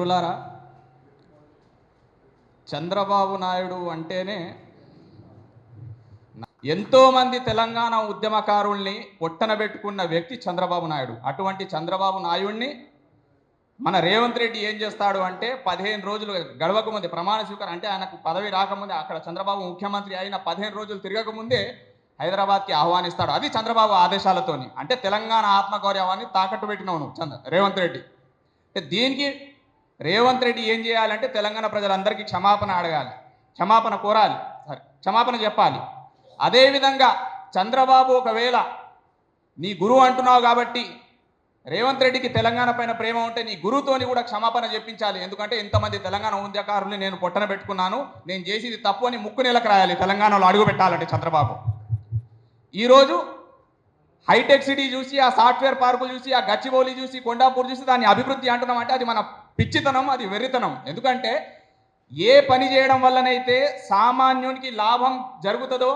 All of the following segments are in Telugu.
మిత్రులారా చంద్రబాబు నాయుడు అంటేనే ఎంతోమంది తెలంగాణ ఉద్యమకారుల్ని పెట్టుకున్న వ్యక్తి చంద్రబాబు నాయుడు. అటువంటి చంద్రబాబు నాయుడిని మన రేవంత్ రెడ్డి ఏం చేస్తాడు అంటే పదిహేను రోజులు గడవక ముందే ప్రమాణ స్వీకారం అంటే ఆయనకు పదవి రాకముందే అక్కడ చంద్రబాబు ముఖ్యమంత్రి అయిన పదిహేను రోజులు తిరగకముందే హైదరాబాద్కి ఆహ్వానిస్తాడు. అది చంద్రబాబు ఆదేశాలతోని. అంటే తెలంగాణ ఆత్మగౌరవాన్ని తాకట్టు పెట్టినావు నువ్వు చంద్ర రేవంత్ రెడ్డి. అంటే దీనికి రేవంత్ రెడ్డి ఏం చేయాలంటే తెలంగాణ ప్రజలందరికీ క్షమాపణ అడగాలి. క్షమాపణ కోరాలి. సరే క్షమాపణ చెప్పాలి. అదేవిధంగా చంద్రబాబు ఒకవేళ నీ గురువు అంటున్నావు కాబట్టి రేవంత్ రెడ్డికి తెలంగాణ పైన ప్రేమ ఉంటే నీ గురువుతోని కూడా క్షమాపణ చెప్పించాలి. ఎందుకంటే ఇంతమంది తెలంగాణ ఉద్యకారుల్ని నేను పొట్టన పెట్టుకున్నాను. నేను చేసేది తప్పు అని ముక్కు నెలకు రాయాలి. తెలంగాణలో అడుగు పెట్టాలంటే చంద్రబాబు. ఈరోజు హైటెక్ సిటీ చూసి ఆ సాఫ్ట్వేర్ పార్కులు చూసి ఆ గచ్చిబౌలి చూసి కొండాపూర్ చూసి దాన్ని అభివృద్ధి అంటున్నాం అంటే అది మన పిచ్చితనం అది వెర్రితనం. ఎందుకంటే ఏ పని చేయడం వల్లనైతే సామాన్యునికి లాభం జరుగుతుందో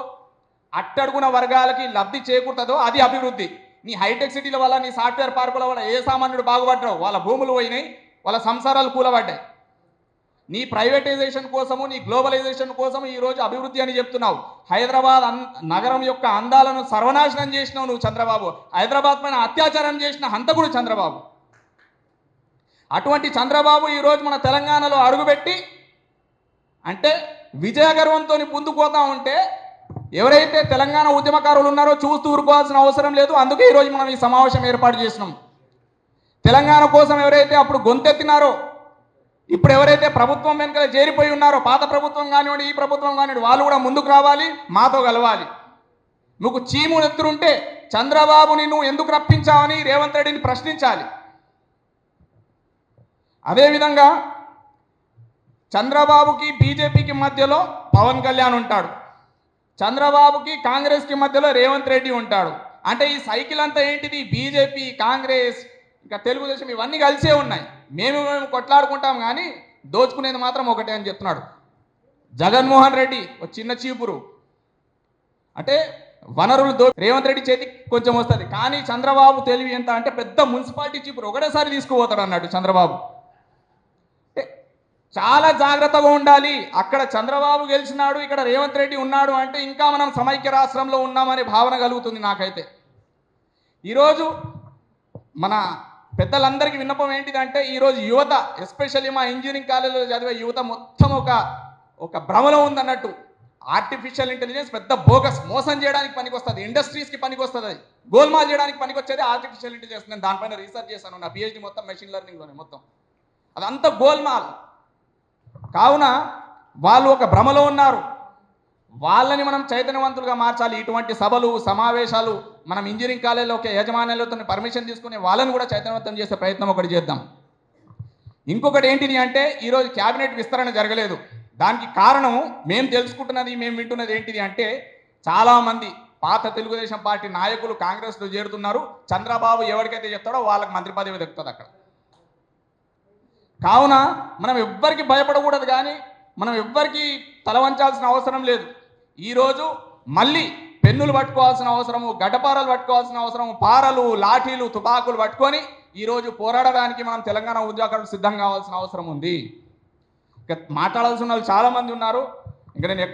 అట్టడుగున వర్గాలకి లబ్ధి చేకూరుతుందో అది అభివృద్ధి. నీ హైటెక్ సిటీల వల్ల నీ సాఫ్ట్వేర్ పార్కుల వల్ల ఏ సామాన్యుడు బాగుపడ్డావు వాళ్ళ భూములు పోయినాయి వాళ్ళ సంసారాలు కూలబడ్డాయి. నీ ప్రైవేటైజేషన్ కోసము నీ గ్లోబలైజేషన్ కోసము ఈరోజు అభివృద్ధి అని చెప్తున్నావు. హైదరాబాద్ నగరం యొక్క అందాలను సర్వనాశనం చేసినావు నువ్వు చంద్రబాబు. హైదరాబాద్ పైన అత్యాచారం చేసిన హంతకుడు చంద్రబాబు. అటువంటి చంద్రబాబు ఈరోజు మన తెలంగాణలో అడుగుపెట్టి అంటే విజయగర్వంతో గర్వంతో ఉంటే ఎవరైతే తెలంగాణ ఉద్యమకారులు ఉన్నారో చూస్తూ ఊరుకోవాల్సిన అవసరం లేదు. అందుకే ఈరోజు మనం ఈ సమావేశం ఏర్పాటు చేసినాం. తెలంగాణ కోసం ఎవరైతే అప్పుడు గొంతెత్తినారో ఇప్పుడు ఎవరైతే ప్రభుత్వం వెనుక చేరిపోయి ఉన్నారో పాత ప్రభుత్వం కానివ్వండి ఈ ప్రభుత్వం కానివ్వండి వాళ్ళు కూడా ముందుకు రావాలి మాతో కలవాలి. నువ్వు చీము ఎత్తురుంటే చంద్రబాబుని నువ్వు ఎందుకు రప్పించావని రేవంత్ రెడ్డిని ప్రశ్నించాలి. అదేవిధంగా చంద్రబాబుకి బీజేపీకి మధ్యలో పవన్ కళ్యాణ్ ఉంటాడు. చంద్రబాబుకి కాంగ్రెస్కి మధ్యలో రేవంత్ రెడ్డి ఉంటాడు. అంటే ఈ సైకిల్ అంతా ఏంటిది? బీజేపీ కాంగ్రెస్ ఇంకా తెలుగుదేశం ఇవన్నీ కలిసే ఉన్నాయి. మేము మేము కొట్లాడుకుంటాం కానీ దోచుకునేది మాత్రం ఒకటే అని చెప్తున్నాడు. జగన్మోహన్ రెడ్డి ఒక చిన్న చీపురు. అంటే వనరులు దో రేవంత్ రెడ్డి చేతికి కొంచెం వస్తుంది. కానీ చంద్రబాబు తెలివి ఎంత అంటే పెద్ద మున్సిపాలిటీ చీపురు. ఒకటేసారి తీసుకుపోతాడు అన్నాడు చంద్రబాబు. చాలా జాగ్రత్తగా ఉండాలి. అక్కడ చంద్రబాబు గెలిచినాడు ఇక్కడ రేవంత్ రెడ్డి ఉన్నాడు అంటే ఇంకా మనం సమైక్య రాష్ట్రంలో ఉన్నామనే భావన కలుగుతుంది నాకైతే. ఈరోజు మన పెద్దలందరికీ విన్నపం ఏంటిదంటే ఈరోజు యువత ఎస్పెషల్లీ మా ఇంజనీరింగ్ కాలేజీలో చదివే యువత మొత్తం ఒక ఒక భ్రమలో ఉందన్నట్టు. ఆర్టిఫిషియల్ ఇంటెలిజెన్స్ పెద్ద బోగస్ మోసం చేయడానికి పనికొస్తుంది ఇండస్ట్రీస్కి పనికొస్తుంది అది. గోల్మాల్ చేయడానికి పనికొచ్చేది ఆర్టిఫిషియల్ ఇంటెలిజెన్స్ నేను దానిపైన రీసెర్చ్ చేశాను నా పిహెచ్డి మొత్తం మెషిన్ లెర్నింగ్లోనే మొత్తం. అదంతా గోల్మాల్. కావున వాళ్ళు ఒక భ్రమలో ఉన్నారు. వాళ్ళని మనం చైతన్యవంతులుగా మార్చాలి. ఇటువంటి సభలు సమావేశాలు మనం ఇంజనీరింగ్ కాలేజీలో ఒక యజమానులతో పర్మిషన్ తీసుకుని వాళ్ళని కూడా చైతన్యవంతం చేసే ప్రయత్నం ఒకటి చేద్దాం. ఇంకొకటి ఏంటిది అంటే ఈరోజు క్యాబినెట్ విస్తరణ జరగలేదు. దానికి కారణం మేము తెలుసుకుంటున్నది మేము వింటున్నది ఏంటిది అంటే చాలామంది పాత తెలుగుదేశం పార్టీ నాయకులు కాంగ్రెస్లో చేరుతున్నారు. చంద్రబాబు ఎవరికైతే చెప్తాడో వాళ్ళకి మంత్రి పదవి దక్కుతుంది అక్కడ. కావున మనం ఎవ్వరికి భయపడకూడదు కానీ మనం ఎవ్వరికి తలవంచాల్సిన అవసరం లేదు. ఈరోజు మళ్ళీ పెన్నులు పట్టుకోవాల్సిన అవసరము గడ్డపారలు పట్టుకోవాల్సిన అవసరము పారలు లాఠీలు తుపాకులు పట్టుకొని ఈరోజు పోరాడడానికి మనం తెలంగాణ ఉద్యోగాలు సిద్ధం కావాల్సిన అవసరం ఉంది. ఇంకా మాట్లాడాల్సిన వాళ్ళు చాలామంది ఉన్నారు. ఇంకా నేను ఎక్కువ